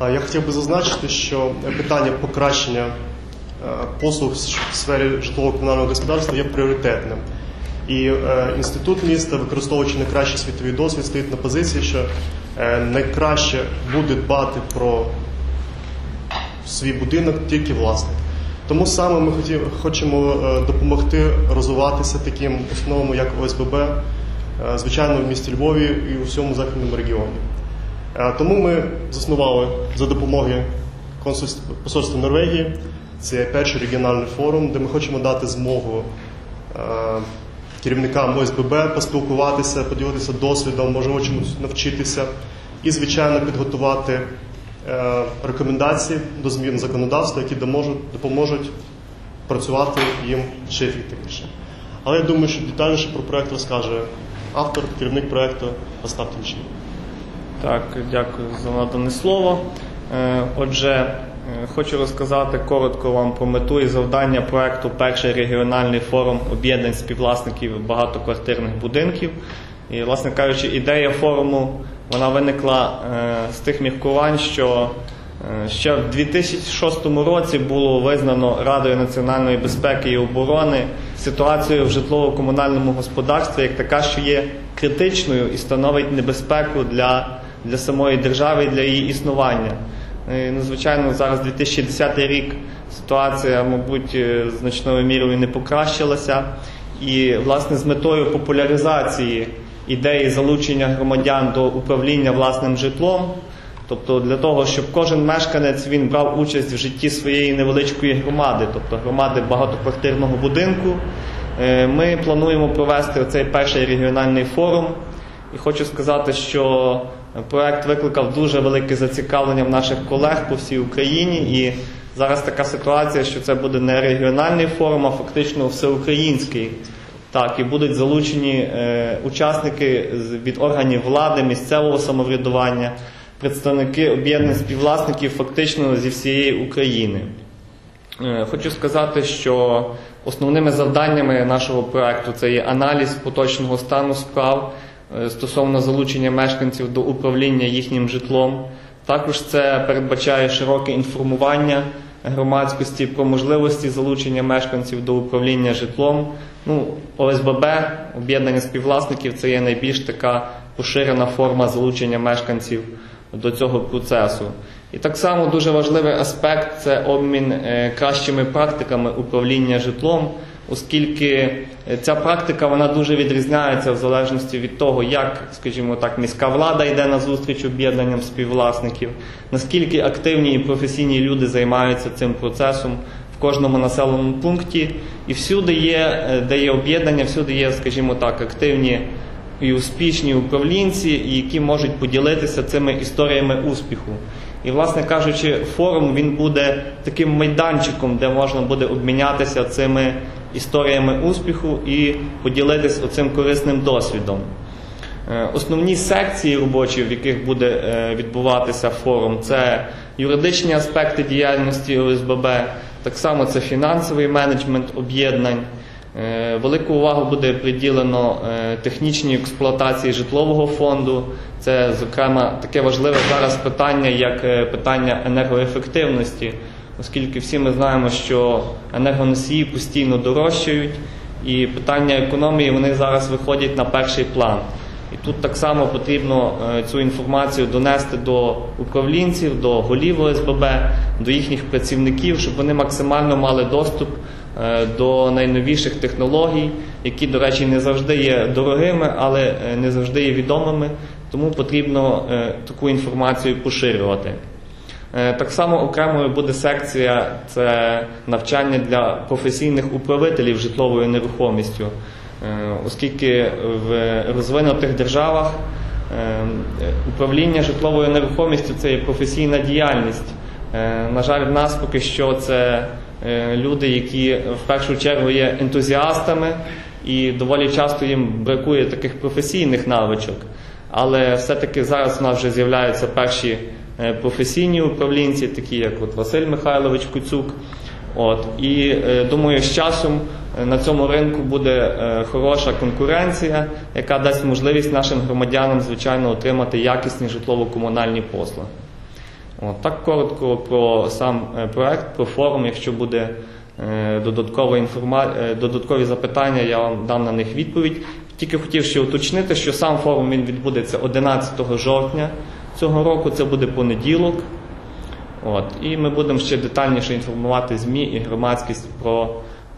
Я хотів би зазначити, що питання покращення е, послуг в сфері житлово-комунального господарства є пріоритетним. І е, інститут міста, використовуючи найкращий світовий досвід, стоїть на позиції, що е, найкраще буде дбати про свій будинок тільки власник. Тому саме ми хочемо е, допомогти розвиватися таким установам, як ОСББ, е, звичайно, в місті Львові і у всьому західному регіоні. Е, Тому ми заснували за допомоги посольства Норвегії. Це перший регіональний форум, де ми хочемо дати змогу е, керівникам ОСББ поспілкуватися, поділитися досвідом, можливо, чомусь навчитися і, звичайно, підготувати е, рекомендації до змін законодавства, які допоможуть працювати їм ще ефективніше. Але я думаю, що детальніше про проект розкаже автор, керівник проекту Остап Тімчий. Так, дякую за надане слово. Е, Отже, е, хочу розказати коротко вам про мету і завдання проекту Перший регіональний форум об'єднань співвласників багатоквартирних будинків. І, власне кажучи, ідея форуму вона виникла е, з тих міркувань, що ще в 2006 році було визнано Радою національної безпеки і оборони ситуацію в житлово-комунальному господарстві як така, що є критичною і становить небезпеку для, для самої держави для її існування. Е, Ну, звичайно, зараз 2010 рік ситуація, мабуть, е, значною мірою не покращилася. І, власне, з метою популяризації ідеї залучення громадян до управління власним житлом, тобто для того, щоб кожен мешканець він брав участь в житті своєї невеличкої громади, тобто громади багатоквартирного будинку, е, ми плануємо провести цей перший регіональний форум. І хочу сказати, що проект викликав дуже велике зацікавлення в наших колег по всій Україні. І зараз така ситуація, що це буде не регіональний форум, а фактично всеукраїнський. Так, і будуть залучені е, учасники від органів влади, місцевого самоврядування, представники об'єднань співвласників фактично зі всієї України. Е, Хочу сказати, що основними завданнями нашого проекту це є аналіз поточного стану справ стосовно залучення мешканців до управління їхнім житлом. Також це передбачає широке інформування громадськості про можливості залучення мешканців до управління житлом. Ну, ОСББ, об'єднання співвласників, це є найбільш така поширена форма залучення мешканців до цього процесу. І так само дуже важливий аспект це обмін е, кращими практиками управління житлом, оскільки е, ця практика вона дуже відрізняється в залежності від того, як, скажімо так, міська влада йде на зустріч об'єднанням співвласників, наскільки активні і професійні люди займаються цим процесом в кожному населеному пункті, і всюди є, е, де є об'єднання, всюди є, скажімо так, активні і успішні управлінці, які можуть поділитися цими історіями успіху. І, власне кажучи, форум він буде таким майданчиком, де можна буде обмінятися цими історіями успіху і поділитися оцим корисним досвідом. Е, Основні секції робочі, в яких буде е, відбуватися форум, це юридичні аспекти діяльності ОСББ, так само це фінансовий менеджмент об'єднань. Е, Велику увагу буде приділено е, технічній експлуатації житлового фонду. Це, зокрема, таке важливе зараз питання, як е, питання енергоефективності, оскільки всі ми знаємо, що енергоносії постійно дорожчають, і питання економії вони зараз виходять на перший план. І тут так само потрібно цю інформацію донести до управлінців, до голів ОСББ, до їхніх працівників, щоб вони максимально мали доступ до найновіших технологій, які, до речі, не завжди є дорогими, але е, не завжди є відомими. Тому потрібно е, таку інформацію поширювати. Е, Так само окремою буде секція це навчання для професійних управителів житловою нерухомістю, Е, оскільки в розвинутих державах е, управління житловою нерухомістю це є професійна діяльність. Е, На жаль, в нас поки що це е, люди, які в першу чергу є ентузіастами, і доволі часто їм бракує таких професійних навичок. Але все-таки зараз у нас вже з'являються перші е, професійні управлінці, такі як от Василь Михайлович Куцюк. От і е, думаю, з часом е, на цьому ринку буде е, хороша конкуренція, яка дасть можливість нашим громадянам, звичайно, отримати якісні житлово-комунальні послуги. От, так коротко про сам е, проект, про форум. Якщо буде е, додаткова інформа... е, додаткові запитання, я вам дам на них відповідь. Тільки хотів ще уточнити, що сам форум він відбудеться 11 жовтня цього року. Це буде понеділок. От, і ми будемо ще детальніше інформувати ЗМІ і громадськість про,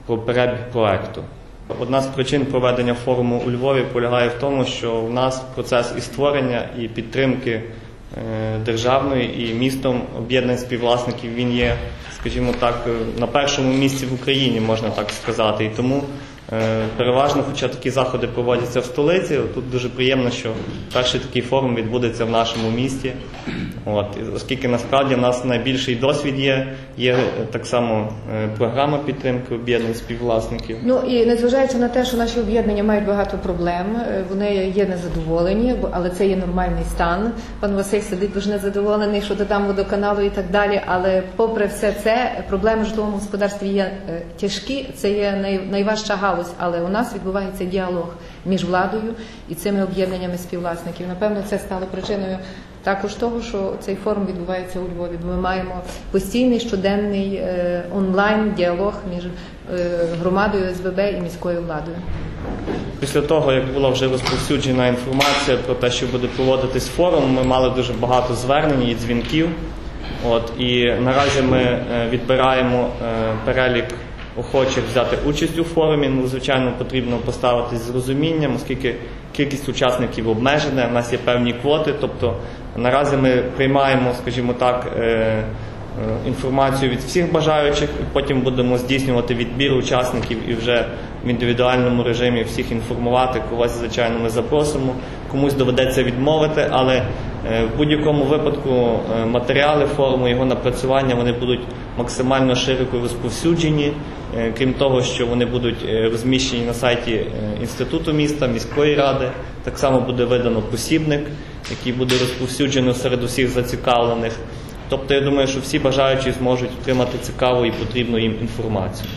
про перебіг проекту. Одна з причин проведення форуму у Львові полягає в тому, що в нас процес і створення, і підтримки е, державної і містом об'єднань співвласників він є, скажімо так, е, на першому місці в Україні, можна так сказати. І тому переважно, хоча такі заходи проводяться в столиці, тут дуже приємно, що перший такий форум відбудеться в нашому місті. От, оскільки насправді в нас найбільший досвід є, є е, так само е, програма підтримки об'єднань співвласників. Ну і незважаючи на те, що наші об'єднання мають багато проблем, е, вони є незадоволені, але це є нормальний стан. Пан Василь сидить дуже незадоволений, що додам водоканалу і так далі. Але попри все це, проблеми в житловому господарстві є е, тяжкі. Це є найважча галузь, але у нас відбувається діалог між владою і цими об'єднаннями співвласників. Напевно, це стало причиною. Також того, що цей форум відбувається у Львові, бо ми маємо постійний щоденний е, онлайн діалог між е, громадою СББ і міською владою. Після того, як була вже розповсюджена інформація про те, що буде проводитись форум, ми мали дуже багато звернень і дзвінків. От, і наразі ми е, відбираємо перелік охочих взяти участь у форумі. Ну, звичайно, потрібно поставитись з розумінням, оскільки кількість учасників обмежена, у нас є певні квоти. Тобто наразі ми приймаємо, скажімо так, е, е, інформацію від всіх бажаючих, потім будемо здійснювати відбір учасників і вже в індивідуальному режимі всіх інформувати. Когось, звичайно, ми запросимо, комусь доведеться відмовити, але е, в будь-якому випадку матеріали форуму, його напрацювання вони будуть максимально широко розповсюджені. Е, Крім того, що вони будуть е, розміщені на сайті е, Інституту міста, міської ради. Так само буде видано посібник, який буде розповсюджено серед усіх зацікавлених. Тобто, я думаю, що всі бажаючі зможуть отримати цікаву і потрібну їм інформацію.